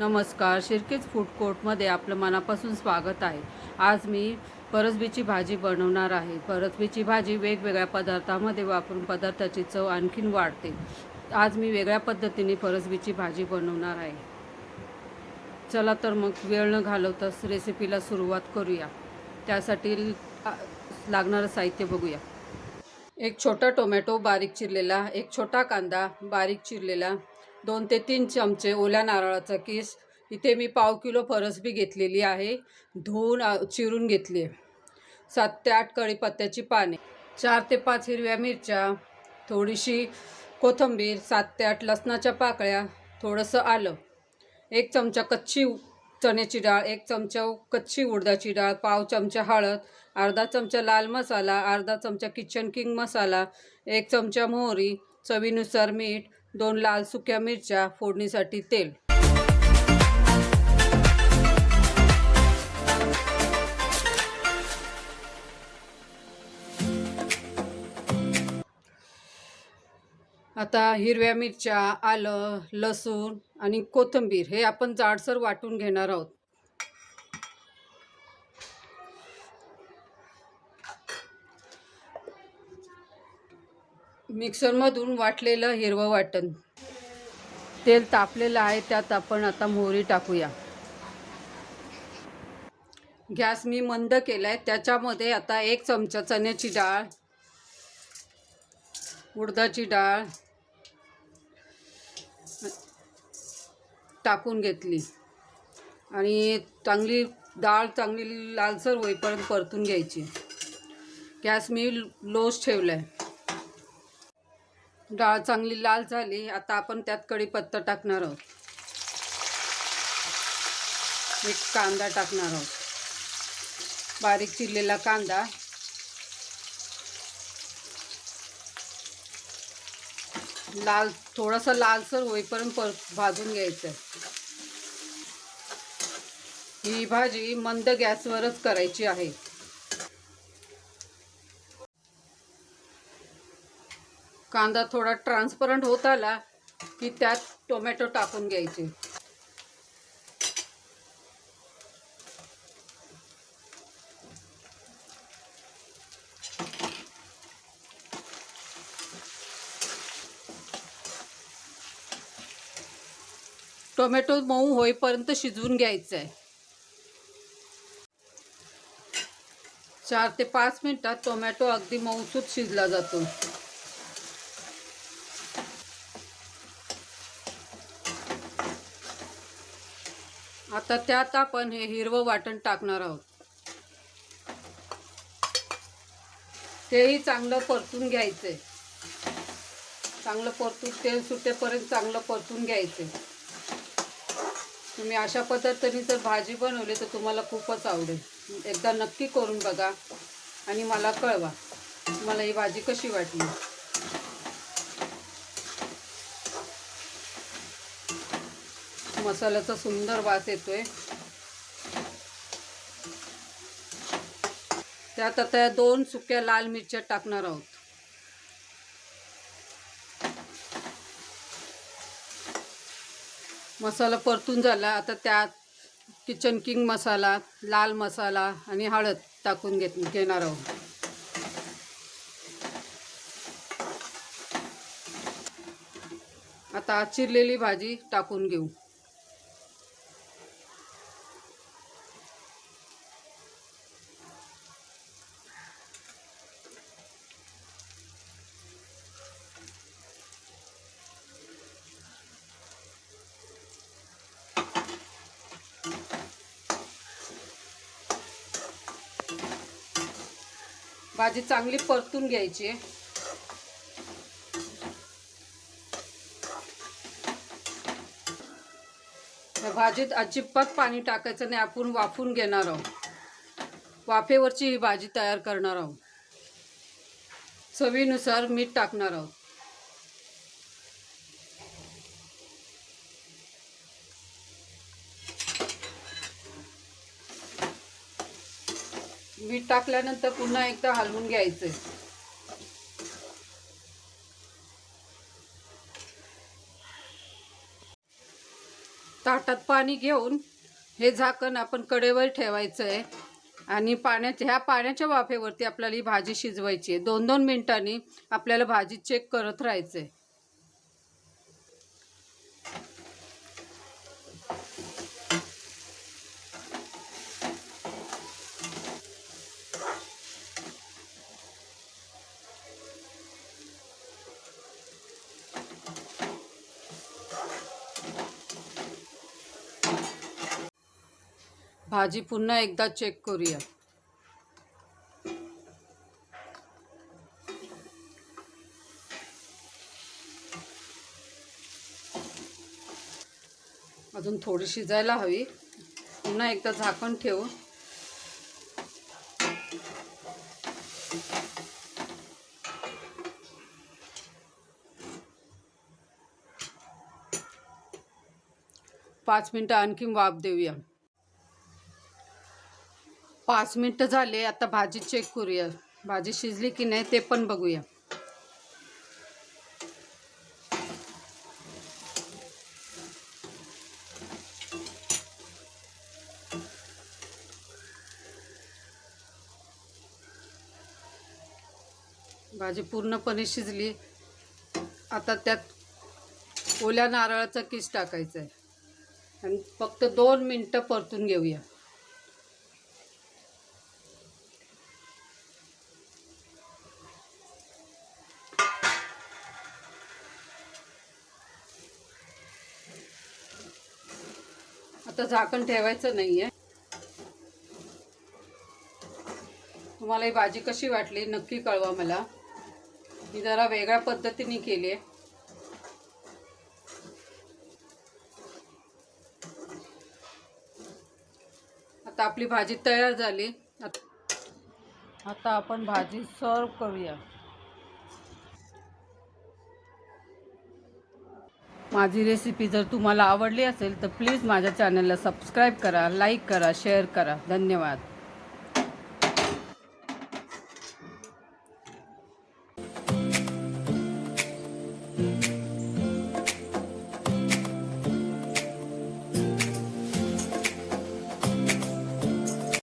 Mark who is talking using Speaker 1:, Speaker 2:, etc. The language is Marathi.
Speaker 1: नमस्कार. शिर्केज फूड कोर्टमध्ये आपलं मनापासून स्वागत आहे. आज मी परसबीची भाजी बनवणार आहे. परसबीची भाजी वेगवेगळ्या पदार्थामध्ये वापरून पदार्थाची चव आणखीन वाढते. आज मी वेगळ्या पद्धतीने परसबीची भाजी बनवणार आहे. चला तर मग वेळ न घालवताच रेसिपीला सुरुवात करूया. त्यासाठी लागणारं साहित्य बघूया. एक छोटा टोमॅटो बारीक चिरलेला एक छोटा कांदा बारीक चिरलेला दोन ते तीन चमचे ओल्या नारळाचा किस. इथे मी पाव किलो फरसबी घेतलेली आहे. धुवून चिरून घेतली. आहे सात ते आठ कढीपत्त्याची पाने. चार ते पाच हिरव्या मिरच्या. थोडीशी कोथिंबीर. सात ते आठ लसणाच्या पाकळ्या. थोडंसं आलं. एक चमचा कच्ची चण्याची डाळ. एक चमचा कच्ची उडदाची डाळ. पाव चमचा हळद. अर्धा चमचा लाल मसाला. अर्धा चमचा किचन किंग मसाला. एक चमचा मोहरी. चवीनुसार मीठ. दोन लाल सुक्या मिरच्या फोडणीसाठी तेल. आता हिरव्या मिरच्या आलं लसूण आणि कोथिंबीर हे आपण जाडसर वाटून घेणार आहोत. मिक्सरमधून वाटलेलं हिरवं वाटण. तेल तापलेलं आहे त्यात आपण आता मोहरी टाकूया. गॅस मी मंद केला आहे त्याच्यामध्ये आता एक चमचा चण्याची डाळ उडदाची डाळ टाकून घेतली. आणि चांगली डाळ चांगली लालसर होईपर्यंत परतून घ्यायची. गॅस मी लोच ठेवला आहे डाळ चांगली लाल झाली आता आपण त्यात कढीपत्ता टाकणार आहोत. एक कांदा टाकणार आहोत. बारीक चिरलेला कांदा. लाल थोडासा लालसर होईपर्यंत पर भाजून घ्यायचं ही भाजी मंद गॅसवरच करायची आहे. कांदा थोडा ट्रान्सपरंट होत आला की त्यात टोमॅटो टाकून घ्यायचे. टोमॅटो मऊ होईपर्यंत शिजवून घ्यायचं आहे चार ते पाच मिनिटात टोमॅटो अगदी मऊसूत शिजला जातो. आता त्यात आपण हे हिरवं वाटण टाकणार आहोत. तेही चांगलं परतून घ्यायचंय. चांगलं परतून तेल सुटेपर्यंत चांगलं परतून घ्यायचंय. तुम्ही अशा पद्धतीने जर भाजी बनवली तर तुम्हाला खूपच आवडेल. एकदा नक्की करून बघा आणि मला कळवा तुम्हाला ही भाजी कशी वाटली. मसाल्याचा सुंदर वास येतोय. त्यात आता दोन सुक्या लाल मिरच्या टाकणार आहोत. मसाला परतून झाला आता त्यात किचन किंग मसाला लाल मसाला आणि हळद टाकून घेत घेणार आहोत. आता चिरलेली भाजी टाकून घेऊ. भाजी चांगली परतून घ्यायची. आहे भाजीत अजिबात पाणी टाकायचं नाही आपण वाफून घेणार आहोत. वाफेवरची ही भाजी तयार करणार आहोत. चवीनुसार मीठ टाकणार आहोत. मीठ टाकल्यानंतर पुन्हा एकदा हलवून घ्यायचं ताटात पाणी घेऊन हे झाकण आपण कडेवर ठेवायचं आहे. आणि पाण्याच्या ह्या पाण्याच्या वाफेवरती आपल्याला ही भाजी शिजवायची आहे. दोन दोन मिनिटांनी आपल्याला भाजी चेक करत राहायचं आहे. भाजी पुन्हा एकदा चेक करूया. अजून थोडी शिजायला हवी. पुन्हा एकदा झाकण ठेवू पाच मिनटं आणखी वाफ देऊया. पाच मिनटं झाले आता भाजी चेक करूया. भाजी शिजली की नाही ते पण बघूया. भाजी पूर्णपणे शिजली. आता त्यात ओल्या नारळाचा किस टाकायचा आहे आणि फक्त दोन मिनटं परतून घेऊया. आता झाकण ठेवायचं नाही आहे तुम्हाला ही भाजी कशी वाटली नक्की कळवा मला. मी जरा वेगळ्या पद्धतीने केली आहे आता आपली भाजी तयार झाली. आता आपण भाजी सर्व करूया. माझी रेसिपी जर तुम्हाला आवडली असेल तर प्लीज माझ्या चॅनलला सबस्क्राईब करा लाईक करा शेअर करा. धन्यवाद.